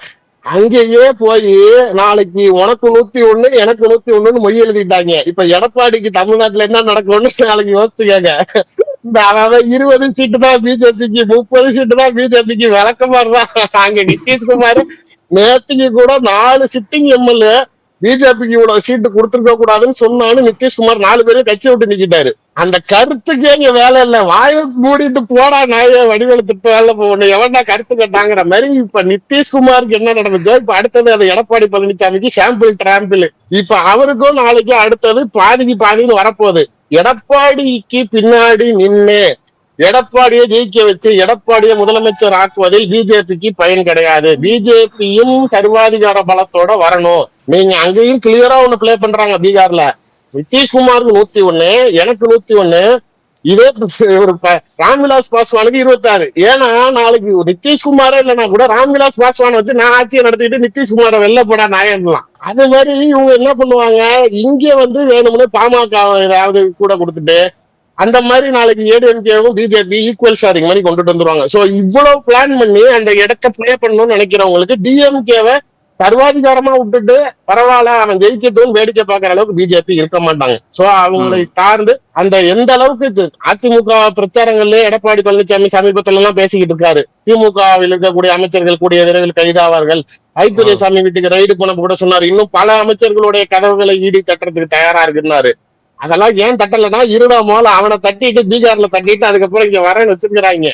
அங்கேயே போய் நாளைக்கு உனக்கு நூத்தி ஒண்ணு எனக்கு நூத்தி ஒண்ணுன்னு மொய் எழுதிட்டாங்க. இப்ப எடப்பாடிக்கு தமிழ்நாட்டுல என்ன நடக்கும்னு நாளைக்கு யோசிச்சுக்கங்க. அவன் இருபது சீட்டு தான் பிஜேபிக்கு முப்பது சீட்டு தான் பிஜேபிக்கு விளக்கமாறுதான் அங்க நிதிஷ்குமார் நேத்துக்கு கூட நாலு சிட்டிங் எம்எல்ஏ பிஜேபிக்கு இவ்வளவு சீட்டு கொடுத்துருக்க கூடாதுன்னு சொன்னான்னு நிதிஷ்குமார் நாலு பேரும் கட்சி விட்டு நிக்கிட்டாரு. அந்த கருத்துக்கே இங்க வேலை இல்ல. வாயை மூடிட்டு போடா நாய வடிவேலு திட்டு வேலை போகணும் எவன்டா கருத்து கேட்டாங்கிற மாதிரி இப்ப நிதிஷ்குமாருக்கு என்ன நடந்துச்சோ இப்ப அடுத்தது அது எடப்பாடி பழனிசாமிக்கு சாம்பிள் டிராம்பிள் இப்ப அவருக்கும் நாளைக்கு அடுத்தது பாதிக்கு பாதின்னு வரப்போகுது. எடப்பாடிக்கு பின்னாடி நின்னு எடப்பாடியை ஜெயிக்க வச்சு எடப்பாடியை முதலமைச்சர் ஆக்குவதில் பிஜேபிக்கு பயன் கிடையாது. பிஜேபியும் சர்வாதிகார பலத்தோட வரணும். நீங்க அங்கேயும் கிளியரா ஒண்ணு ப்ளே பண்றாங்க பீகார்ல. நிதிஷ்குமாருக்கு நூத்தி ஒண்ணு எனக்கு நூத்தி ஒண்ணு. இதே ஒரு ராம்விலாஸ் பாஸ்வானுக்கு இருபத்தாறு. ஏன்னா நாளைக்கு நிதிஷ்குமாரே இல்லைன்னா கூட ராம்விலாஸ் பாஸ்வான் வச்சு நான் ஆட்சியை நடத்திட்டு நிதிஷ்குமாரை வெளில போடா நாயன்லாம். அது மாதிரி இவங்க என்ன பண்ணுவாங்க? இங்க வந்து வேணும்னு பாமக ஏதாவது கூட கொடுத்துட்டு அந்த மாதிரி நாளைக்கு ஏடிஎம்கேவும் பிஜேபி ஈக்குவல் ஷேரிங் மாதிரி கொண்டுட்டு வந்துருவாங்க. சோ இவ்வளவு பிளான் பண்ணி அந்த இடத்த ப்ளே பண்ணணும்னு நினைக்கிறவங்களுக்கு டிஎம்கேவை சர்வாதிகாரமா விட்டுட்டு பரவாயில்ல அவன் ஜெயிக்கட்டும் வேடிக்கை பார்க்கற அளவுக்கு பிஜேபி இருக்க மாட்டாங்க. சோ அவங்களை சார்ந்து அந்த எந்த அளவுக்கு அதிமுக பிரச்சாரங்கள்ல எடப்பாடி பழனிசாமி சமீபத்துல எல்லாம் பேசிக்கிட்டு இருக்காரு. திமுகவில் இருக்கக்கூடிய அமைச்சர்கள் கூடிய விரைவில் கைதாவார்கள். ஐபிஎஸ்சாமி வீட்டுக்கு ரைடு போன கூட சொன்னாரு. இன்னும் பல அமைச்சர்களுடைய கதவுகளை ஈடி தட்டுறதுக்கு தயாரா இருக்குன்னாரு. அதெல்லாம் ஏன் தட்டலைன்னா இருடா மோல அவனை தட்டிட்டு பீகார்ல தட்டிட்டு அதுக்கப்புறம் இங்க வரேன்னு வச்சிருக்கிறாங்க.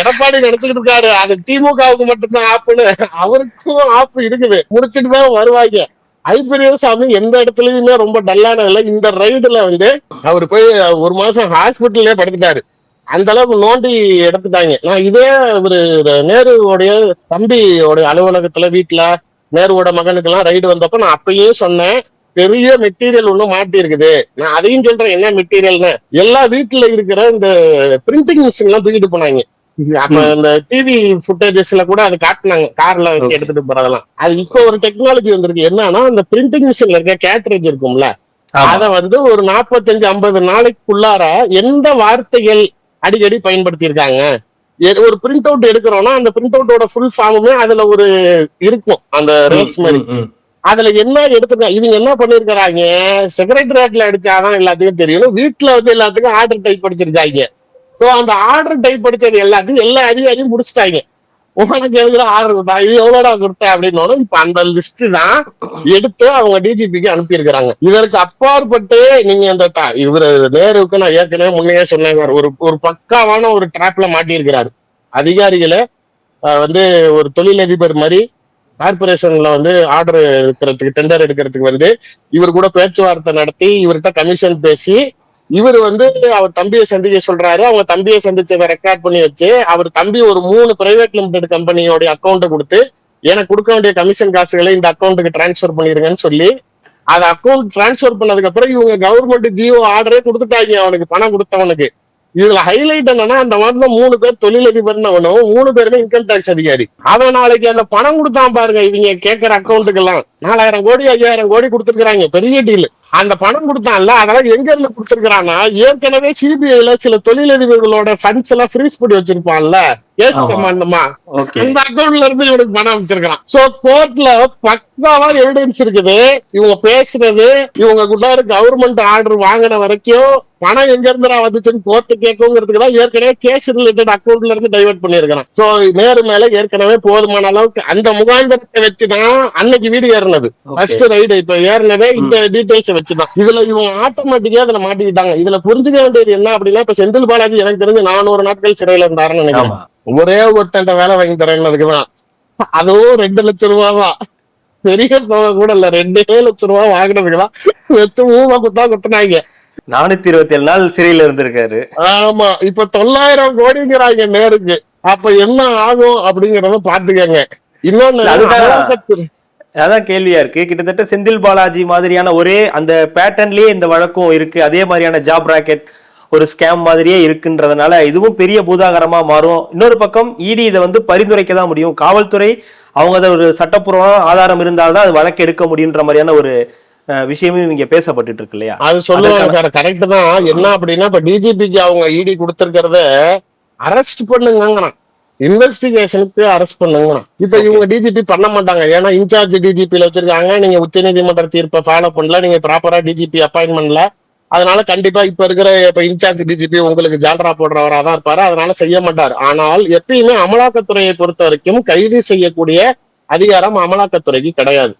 எடப்பாடி நினைச்சுக்கிட்டு இருக்காரு. அது திமுகவுக்கு மட்டும்தான் ஆப்புன்னு அவருக்கும் ஆப்பு இருக்குது. முடிச்சுட்டு தான் வருவாங்க. ஐபிஎஸ்சாமி எந்த இடத்துலயுமே ரொம்ப டல்லான இல்லை இந்த ரைடுல வந்து அவர் போய் ஒரு மாசம் ஹாஸ்பிட்டல்லே படுத்துட்டாரு. அந்த அளவுக்கு நோண்டி எடுத்துட்டாங்க. நான் இதே ஒரு நேருவோடைய தம்பியோட அலுவலகத்துல வீட்டுல நேருவோட மகனுக்கு எல்லாம் ரைடு வந்தப்ப நான் அப்பயும் சொன்னேன். பெரிய மெட்டீரியல் ஒண்ணு மாட்டி இருக்குது நான் அதையும் சொல்றேன் என்ன மெட்டீரியல்னு எல்லா வீட்டுல இருக்கிற இந்த பிரிண்டிங் மிஷின் எல்லாம் தூக்கிட்டு போனாங்க. அப்ப இந்த டிவி ஃபுட்டேஜஸ்ல கூட அது காட்டுனாங்க. கார்ல வச்சு. எடுத்துட்டு போறதெல்லாம். அது இப்போ ஒரு டெக்னாலஜி வந்திருக்கு. என்னன்னா அந்த பிரிண்டிங் மிஷின்ல இருக்க கேட்ரேஜ் இருக்கும்ல. அத வந்து ஒரு நாற்பத்தஞ்சு ஐம்பது நாளைக்குள்ளார எந்த வார்த்தைகள் அடிக்கடி பயன்படுத்தி இருக்காங்க ஒரு பிரிண்ட் அவுட் எடுக்கிறோம்னா அந்த பிரிண்ட் அவுட்டோட ஃபுல் ஃபார்முமே அதுல ஒரு இருக்கும். அந்த ரேஸ் மாதிரி. அதுல என்ன எடுத்துக்க இவங்க என்ன பண்ணிருக்கிறாங்க? செக்ரட்டரியேட்ல அடிச்சாதான் எல்லாத்துக்கும் தெரியும். வீட்டுல வந்து எல்லாத்துக்கும் ஆர்டர் டைப் படிச்சிருக்காங்க ஸோ அந்த ஆர்டர் டைப் படிச்சது எல்லாத்தையும் எல்லா அதிகாரியும் முடிச்சிட்டாங்க. உனக்கு எதுக்கு ஆர்டர் கொடுத்தா? இது எவ்வளோடா கொடுத்தேன் அப்படின்னு இப்ப அந்த லிஸ்ட் தான் எடுத்து அவங்க டிஜிபிக்கு அனுப்பியிருக்கிறாங்க. இதற்கு அப்பாற்பட்டு நீங்க அந்த இவர் நேருக்கு நேருவுக்கு நான் ஏற்கனவே முன்னையே சொன்னேன். ஒரு ஒரு பக்காவான ஒரு ட்ராப்ல மாட்டியிருக்கிறாரு. அதிகாரிகளை வந்து ஒரு தொழிலதிபர் மாதிரி கார்பரேஷன்ல வந்து ஆர்டர் எடுக்கிறதுக்கு டெண்டர் எடுக்கிறதுக்கு வந்து இவர் கூட பேச்சுவார்த்தை நடத்தி இவர்கிட்ட கமிஷன் பேசி இவர் வந்து அவர் தம்பியை சந்திக்க சொல்றாரு. அவங்க தம்பியை சந்திச்சதை ரெக்கார்ட் பண்ணி வச்சு அவர் தம்பி ஒரு மூணு பிரைவேட் லிமிடெட் கம்பெனியோட அக்கௌண்ட்டை கொடுத்து எனக்கு கொடுக்க வேண்டிய கமிஷன் காசுகளை இந்த அக்கௌண்ட்டுக்கு டிரான்ஸ்ஃபர் பண்ணிருங்கன்னு சொல்லி அந்த அக்கௌண்ட் டிரான்ஸ்ஃபர் பண்ணதுக்கு அப்புறம் இவங்க கவர்மெண்ட் ஜியோ ஆர்டரே கொடுத்துட்டாங்க. அவனுக்கு பணம் கொடுத்தவனுக்கு. இதுல ஹைலைட் என்னன்னா அந்த மாதிரி மூணு பேர் தொழிலதிபர் அவனும் மூணு பேருமே இன்கம் டேக்ஸ் அதிகாரி. அவன் நாளைக்கு அந்த பணம் கொடுத்தான் பாருங்க இவங்க கேட்கற அக்கௌண்ட்டுக்கு எல்லாம் நாலாயிரம் கோடி ஐயாயிரம் கோடி கொடுத்துருக்காங்க பெரிய டீல் அந்த பணம் கொடுத்தான்ல அதெல்லாம் எங்க இருந்து கொடுத்துருக்கான்னா ஏற்கனவே சிபிஐல சில தொழிலதிபர்களோட ஃபண்ட்ஸ் எல்லாம் ஃப்ரீஸ் பண்ணி வச்சிருப்பான்ல ஆமா. சம்பந்தமா. அந்த அக்கௌண்ட்ல இருந்து இவனுக்கு பணம் அமைச்சிருக்கான் சோ கோர்ட்ல பக்காவா எவிடன்ஸ் இருக்குது. இவங்க பேசுனது இவங்க கூட கவர்மெண்ட் ஆர்டர் வாங்கின வரைக்கும் பணம் எங்க இருந்துடா வந்துச்சுன்னு கோர்ட்டு கேட்குங்கிறதுக்கு தான் ஏற்கனவே கேஸ் ரிலேட்டட் அக்கௌண்ட்ல இருந்து டைவர்ட் பண்ணிருக்கான் சோ நேரு மேல ஏற்கனவே போதுமான அளவுக்கு அந்த முகாந்திரத்தை வச்சுதான் அன்னைக்கு வீடு ஏறினது. ஃபர்ஸ்ட் ரைடு இப்ப ஏறினதே இந்த டீடைல்ஸ் வச்சுதான். இதுல இவங்க ஆட்டோமேட்டிக்கா இதுல மாட்டிக்கிட்டாங்க. இதுல புரிஞ்சுக்க வேண்டியது என்ன அப்படின்னா இப்ப செந்தில் பாலாஜி எனக்கு தெரிஞ்சு நானூறு நாட்கள் சிறையில இருந்தாருன்னு நினைக்கிறேன். ஒரே ஒருத்தன் வேலை வாங்கி தரேன்னு அதுக்குதான் அதுவும் ரெண்டு லட்சம் ரூபாவா? பெரிய தொகை கூட இல்ல. ரெண்டே லட்சம் ரூபா வாங்கினதுக்குதான் வச்சு ஊமா குத்தா குத்துனாங்க. நானூத்தி இருபத்தி ஏழு நாள் சிறையில இருந்திருக்காரு. ஆமா. இப்ப தொள்ளாயிரம் கோடிங்கிறாங்க நேருக்கு. அப்ப என்ன ஆகும் அப்படிங்கறத பாத்துக்கங்க இன்னொன்னு அதான் கேள்வியா இருக்கு. கிட்டத்தட்ட செந்தில் பாலாஜி மாதிரியான ஒரே அந்த பேட்டர்ன்லயே இந்த வழக்கும் இருக்கு. அதே மாதிரியான ஜாப் ராக்கெட் ஒரு ஸ்கேம் மாதிரியே இருக்குன்றதுனால இதுவும் பெரிய பூதாகரமா மாறும். இன்னொரு பக்கம் இடி இதை வந்து பரிந்துரைக்க தான் முடியும். காவல்துறை அவங்க அதை ஒரு சட்டப்பூர்வமான ஆதாரம் இருந்தால்தான் அது வழக்கு எடுக்க முடியுன்ற மாதிரியான ஒரு விஷயமும் இங்க பேசப்பட்டுட்டு இருக்கு இல்லையா? அது சொல்லுவாங்க சார். கரெக்ட் தான். என்ன அப்படின்னா இப்ப டிஜிபிக்கு அவங்க இடி கொடுத்திருக்கிறத அரெஸ்ட் பண்ணுங்கிறான் இன்வெஸ்டிகேஷனுக்கு அரெஸ்ட் பண்ணுங்கிறான் இப்ப இவங்க டிஜிபி பண்ண மாட்டாங்க. ஏன்னா இன்சார்ஜ் டிஜிபில வச்சிருக்காங்க. நீங்க உச்சநீதிமன்ற தீர்ப்பை ஃபாலோ பண்ணல. நீங்க ப்ராப்பரா டிஜிபி அப்பாயின்மெண்ட்ல அதனால கண்டிப்பா இப்ப இருக்கிற இப்ப இன்சார்ஜ் டிஜிபி உங்களுக்கு ஜால்ரா போடுறவரா தான் இருப்பாரு. அதனால செய்ய மாட்டார். ஆனால் எப்பயுமே அமலாக்கத்துறையை பொறுத்த வரைக்கும் கைது செய்யக்கூடிய அதிகாரம் அமலாக்கத்துறைக்கு கிடையாது.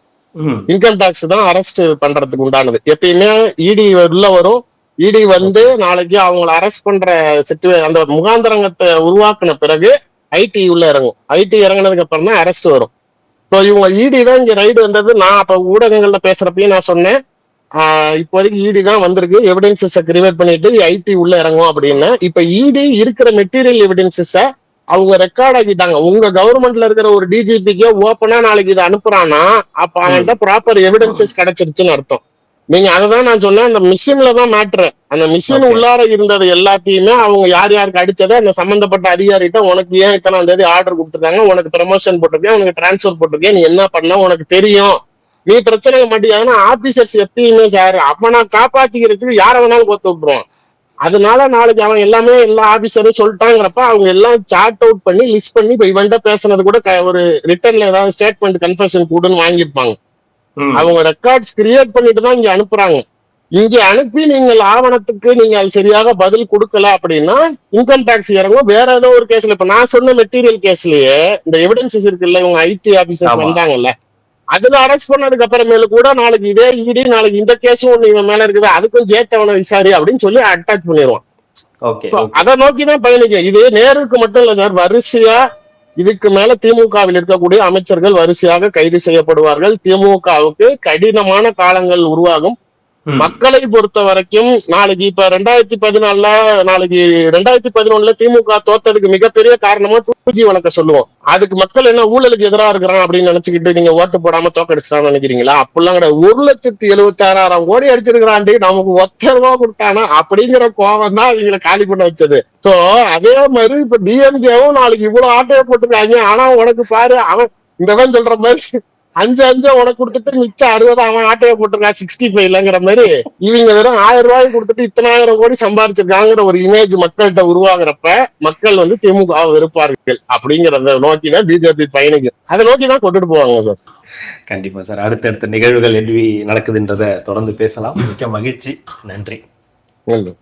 இன்கம் டாக்ஸ் தான் அரெஸ்ட் பண்றதுக்கு உண்டானது. எப்பயுமே இடி உள்ள வரும். இடி வந்து நாளைக்கு அவங்கள அரெஸ்ட் பண்ற சிச்சுவே அந்த முகாந்தரங்கத்தை உருவாக்குன பிறகு ஐடி உள்ள இறங்கும். ஐடி இறங்குனதுக்கு அப்புறம் தான் அரெஸ்ட் வரும். ஸோ இவங்க இடி தான் இங்க ரைடு வந்தது. நான் அப்ப ஊடகங்கள்ல பேசுறப்பயும் நான் சொன்னேன். இப்போதைக்கு இடி தான் வந்திருக்கு. எவிடன்சஸ கிரியேட் பண்ணிட்டு ஐடி உள்ள இறங்கும் அப்படின்னு. இப்ப இடி இருக்கிற மெட்டீரியல் எவிடன்சஸ அவங்க ரெக்கார்ட் ஆக்கிட்டாங்க. உங்க கவர்மெண்ட்ல இருக்கிற ஒரு டிஜிபிக்கு ஓப்பனா நாளைக்கு இதை அனுப்புறான்னா அப்ப அவன்கிட்ட ப்ராப்பர் எவிடன்சஸ் கிடைச்சிருச்சுன்னு அர்த்தம். நீங்க அததான் நான் சொன்னேன் அந்த மிஷின்ல தான் மேட்ரு அந்த மிஷின். உள்ளார இருந்தது எல்லாத்தையுமே அவங்க யார் யாருக்கு அடிச்சதை அந்த சம்பந்தப்பட்ட அதிகாரிகிட்ட உனக்கு ஏன் இத்தனாம் தேதி ஆர்டர் கொடுத்துருக்காங்க உனக்கு ப்ரமோஷன் போட்டிருக்கேன் உனக்கு டிரான்ஸ்ஃபர் போட்டிருக்கேன் நீ என்ன பண்ண உனக்கு தெரியும் நீ பிரச்சனை மாட்டியாதுன்னா ஆபீசர்ஸ் எப்பயுமே சார் அவனை காப்பாத்திக்கிறதுக்கு யாரை வேணாலும் கோத்து விட்டுருவான் அதனால நாளைக்கு அவன் எல்லாமே எல்லா ஆபீசரும் சொல்லிட்டாங்கிறப்ப அவங்க எல்லாம் சார்ட் அவுட் பண்ணி லிஸ்ட் பண்ணி இப்ப இவன்ட்ட பேசுனது கூட ஒரு ரிட்டர்ன்ல ஏதாவது ஸ்டேட்மெண்ட் கன்ஃபர்ஷன் கூடுன்னு வாங்கியிருப்பாங்க. அவங்க ரெக்கார்ட்ஸ் கிரியேட் பண்ணிட்டு தான் இங்க அனுப்புறாங்க. இங்க அனுப்பி நீங்கள் ஆவணத்துக்கு நீங்க அது சரியாக பதில் கொடுக்கல அப்படின்னா இன்கம் டாக்ஸ் இறங்கும் வேற ஏதோ ஒரு கேஸ்ல இப்ப நான் சொன்ன மெட்டீரியல் கேஸ்லயே இந்த எவிடன்சஸ் இருக்குல்ல இவங்க ஐடி ஆபீசர்ஸ். வந்தாங்கல்ல அதுல அரெஸ்ட் பண்ணதுக்கு அப்புறமேலு கூட நாளைக்கு இதே இடி நாளைக்கு இந்த கேஸும் ஒண்ணு இவன் மேல இருக்குது அதுக்கும் ஜேத்தவன விசாரி அப்படின்னு சொல்லி அட்டாச் பண்ணிடுவான் அதை நோக்கி தான் பயணிக்க. இது நேருக்கு மட்டும் இல்ல சார் வரிசையா இதுக்கு மேல திமுகவில் இருக்கக்கூடிய அமைச்சர்கள் வரிசையாக கைது செய்யப்படுவார்கள். திமுகவுக்கு கடினமான காலங்கள் உருவாகும். மக்களை பொறுத்த வரைக்கும் நாளைக்கு இப்ப ரெண்டாயிரத்தி பதினாலுல நாளைக்கு ரெண்டாயிரத்தி பதினொன்னுல திமுக தோத்ததுக்கு மிகப்பெரிய காரணமா டூ ஜி வழக்க சொல்லுவோம். அதுக்கு மக்கள் என்ன ஊழலுக்கு எதிராக இருக்கிறான் அப்படின்னு நினைச்சுக்கிட்டு நீங்க ஓட்டு போடாம தோக்கடிச்சிட்டான்னு நினைக்கிறீங்களா? அப்படிலாம் கிடையாது. ஒரு லட்சத்தி எழுபத்தி ஆறாயிரம் கோடி அடிச்சிருக்கிறாண்டி நமக்கு ஒத்த ரூபா கொடுத்தானா? அப்படிங்கிற கோபம் தான் இவங்களை காலி பண்ண வச்சது. சோ அதே மாதிரி இப்ப டிஎம்கேவும் நாளைக்கு இவ்வளவு ஆட்டையை போட்டுருக்காங்க. ஆனா உனக்கு பாரு அவன் இந்தவன் சொல்ற மாதிரி அஞ்சு அஞ்சு உனக்கு கொடுத்துட்டு மிச்சம் அறுபது அவன் ஆட்டையை போட்டிருக்கான் சிக்ஸ்டி ஃபைவ்லங்கிற மாதிரி. இவங்க வெறும் ஆயிரம் ரூபாய் கொடுத்துட்டு இத்தனாயிரம் கோடி சம்பாரிச்சிருக்காங்கிற ஒரு இமேஜ் மக்கள்கிட்ட உருவாகுறப்ப மக்கள் வந்து திமுக வெறுப்பார்கள் அப்படிங்கறத நோக்கி தான் பிஜேபி பயணிக்கும் அதை நோக்கி தான் கொண்டுட்டு போவாங்க சார். கண்டிப்பா சார். அடுத்தடுத்த நிகழ்வுகள் எப்படி நடக்குதுன்றத தொடர்ந்து பேசலாம். மிக்க மகிழ்ச்சி. நன்றி. நன்றி.